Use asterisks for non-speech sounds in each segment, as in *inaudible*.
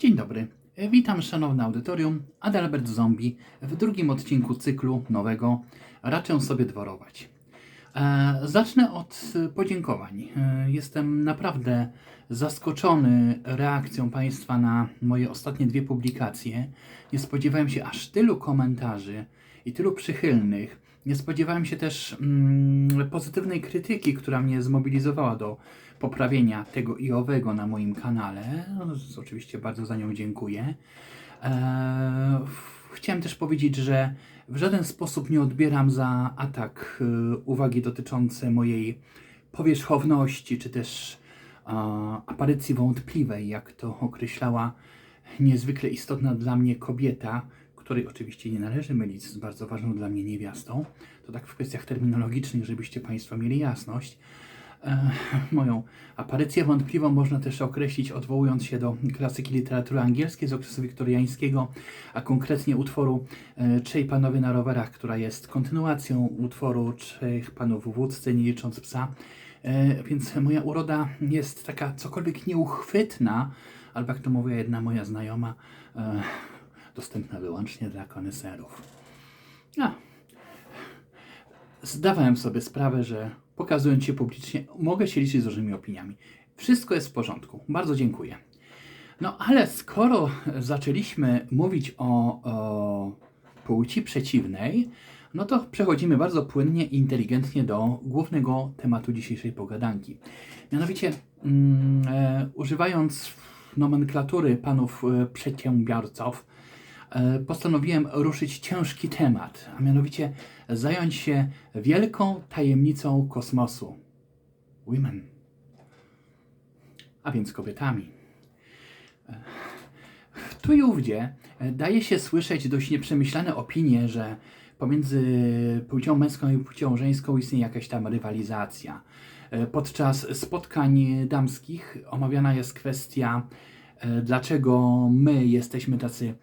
Dzień dobry. Witam szanowne audytorium. Adalbert Zombie w drugim odcinku cyklu nowego Raczę sobie dworować. E, zacznę od e, podziękowań. E, jestem naprawdę zaskoczony reakcją Państwa na moje ostatnie dwie publikacje. Nie spodziewałem się aż tylu komentarzy i tylu przychylnych. Nie spodziewałem się też mm, pozytywnej krytyki, która mnie zmobilizowała do poprawienia tego i owego na moim kanale. No, Oczywiście bardzo za nią dziękuję. Eee, chciałem też powiedzieć, że w żaden sposób nie odbieram za atak e, uwagi dotyczące mojej powierzchowności, czy też e, aparycji wątpliwej, jak to określała niezwykle istotna dla mnie kobieta, której oczywiście nie należy mylić z bardzo ważną dla mnie niewiastą. To tak w kwestiach terminologicznych, żebyście Państwo mieli jasność. E, moją aparycję wątpliwą można też określić odwołując się do klasyki literatury angielskiej z okresu wiktoriańskiego, a konkretnie utworu e, Trzej panowie na rowerach, która jest kontynuacją utworu Trzech panów w wódce, nie licząc psa. E, Więc moja uroda jest taka cokolwiek nieuchwytna, albo jak to mówiła jedna moja znajoma, e, dostępna wyłącznie dla koneserów. A, zdawałem sobie sprawę, że pokazując się publicznie, mogę się liczyć z różnymi opiniami. Wszystko jest w porządku. Bardzo dziękuję. No ale skoro zaczęliśmy mówić o, o płci przeciwnej, no to przechodzimy bardzo płynnie i inteligentnie do głównego tematu dzisiejszej pogadanki. Mianowicie, mm, e, używając nomenklatury panów e, przedsiębiorców, postanowiłem ruszyć ciężki temat, a mianowicie zająć się wielką tajemnicą kosmosu. Women. A więc kobietami. E, Tu i ówdzie e, daje się słyszeć dość nieprzemyślane opinie, że pomiędzy płcią męską i płcią żeńską istnieje jakaś tam rywalizacja. E, Podczas spotkań damskich omawiana jest kwestia, e, dlaczego my jesteśmy tacy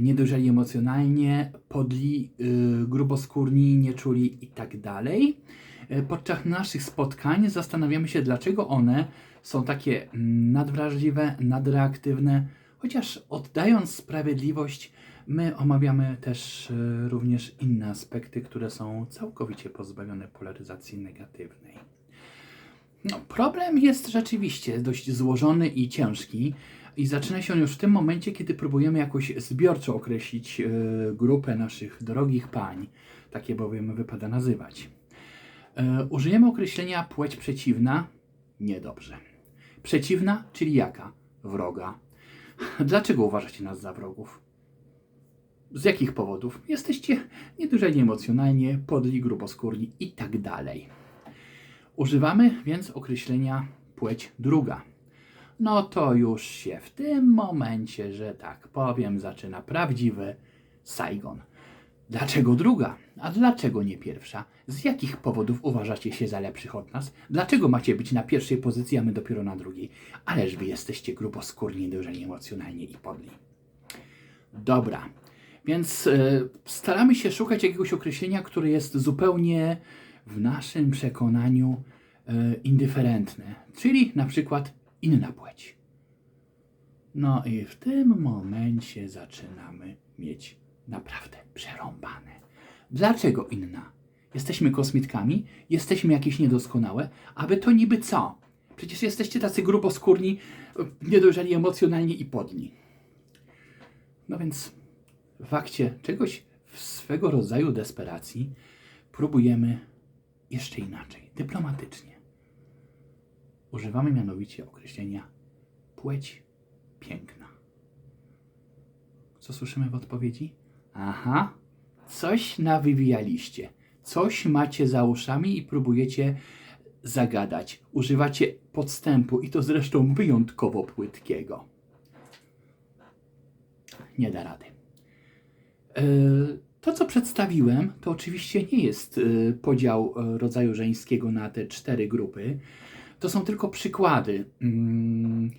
niedojrzeli emocjonalnie, podli, y, gruboskórni, nieczuli i tak dalej. E, Podczas naszych spotkań zastanawiamy się, dlaczego one są takie mm, nadwrażliwe, nadreaktywne, chociaż oddając sprawiedliwość, my omawiamy też e, również inne aspekty, które są całkowicie pozbawione polaryzacji negatywnej. No, problem jest rzeczywiście dość złożony i ciężki i zaczyna się on już w tym momencie, kiedy próbujemy jakoś zbiorczo określić e, grupę naszych drogich pań, takie bowiem wypada nazywać. E, użyjemy określenia płeć przeciwna? Niedobrze. Przeciwna, czyli jaka? Wroga. *laughs* Dlaczego uważacie nas za wrogów? Z jakich powodów? Jesteście niedojrzeli emocjonalnie, podli, gruboskórni i tak dalej. Używamy więc określenia płeć druga. No to już się w tym momencie, że tak powiem, zaczyna prawdziwy Saigon. Dlaczego druga? A dlaczego nie pierwsza? Z jakich powodów uważacie się za lepszych od nas? Dlaczego macie być na pierwszej pozycji, a my dopiero na drugiej? Ależ wy jesteście gruboskórni, dojrzeli emocjonalnie i podli. Dobra, więc e, staramy się szukać jakiegoś określenia, które jest zupełnie w naszym przekonaniu e, indyferentne, czyli na przykład inna płeć. No i w tym momencie zaczynamy mieć naprawdę przerąbane. Dlaczego inna? Jesteśmy kosmitkami, jesteśmy jakieś niedoskonałe, aby to niby co? Przecież jesteście tacy gruboskórni, niedojrzeli emocjonalnie i podli. No więc w akcie czegoś w swego rodzaju desperacji próbujemy jeszcze inaczej, dyplomatycznie. Używamy mianowicie określenia płeć piękna. Co słyszymy w odpowiedzi? Aha, coś nawywijaliście, coś macie za uszami i próbujecie zagadać. Używacie podstępu i to zresztą wyjątkowo płytkiego. Nie da rady. E, To, co przedstawiłem, to oczywiście nie jest e, podział e, rodzaju żeńskiego na te cztery grupy. To są tylko przykłady mm,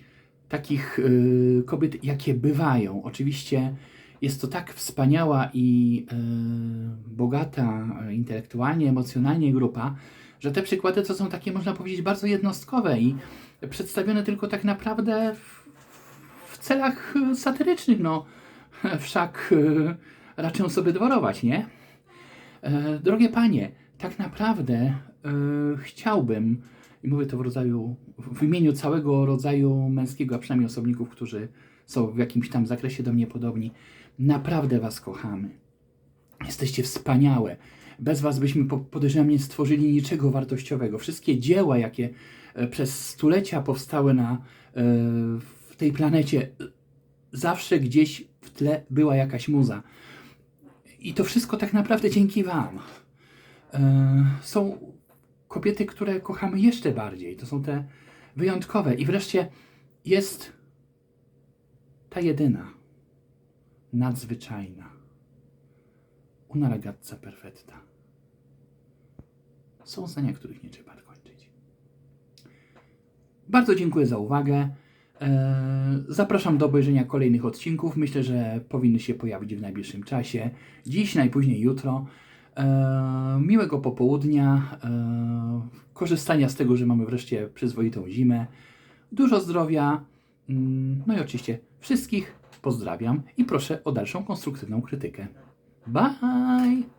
takich e, kobiet, jakie bywają. Oczywiście jest to tak wspaniała i e, bogata e, intelektualnie, emocjonalnie grupa, że te przykłady to są takie, można powiedzieć, bardzo jednostkowe i przedstawione tylko tak naprawdę w, w celach e, satyrycznych, no. *laughs* Wszak e, raczą sobie dworować, nie? E, drogie panie, tak naprawdę e, chciałbym, i mówię to w rodzaju, w imieniu całego rodzaju męskiego, a przynajmniej osobników, którzy są w jakimś tam zakresie do mnie podobni, naprawdę was kochamy. Jesteście wspaniałe. Bez was byśmy, po- podejrzewam, nie stworzyli niczego wartościowego. Wszystkie dzieła, jakie e, przez stulecia powstały na, e, w tej planecie, e, zawsze gdzieś w tle była jakaś muza. I to wszystko tak naprawdę dzięki wam. Są kobiety, które kochamy jeszcze bardziej. To są te wyjątkowe. I wreszcie jest ta jedyna, nadzwyczajna. Una perfetta. Są zdania, których nie trzeba kończyć. Bardzo dziękuję za uwagę. Eee, Zapraszam do obejrzenia kolejnych odcinków. Myślę, że powinny się pojawić w najbliższym czasie. Dziś, najpóźniej jutro. Eee, Miłego popołudnia. eee, Korzystania z tego, że mamy wreszcie przyzwoitą zimę. Dużo zdrowia. Mm, No i oczywiście wszystkich pozdrawiam i proszę o dalszą konstruktywną krytykę. Bye!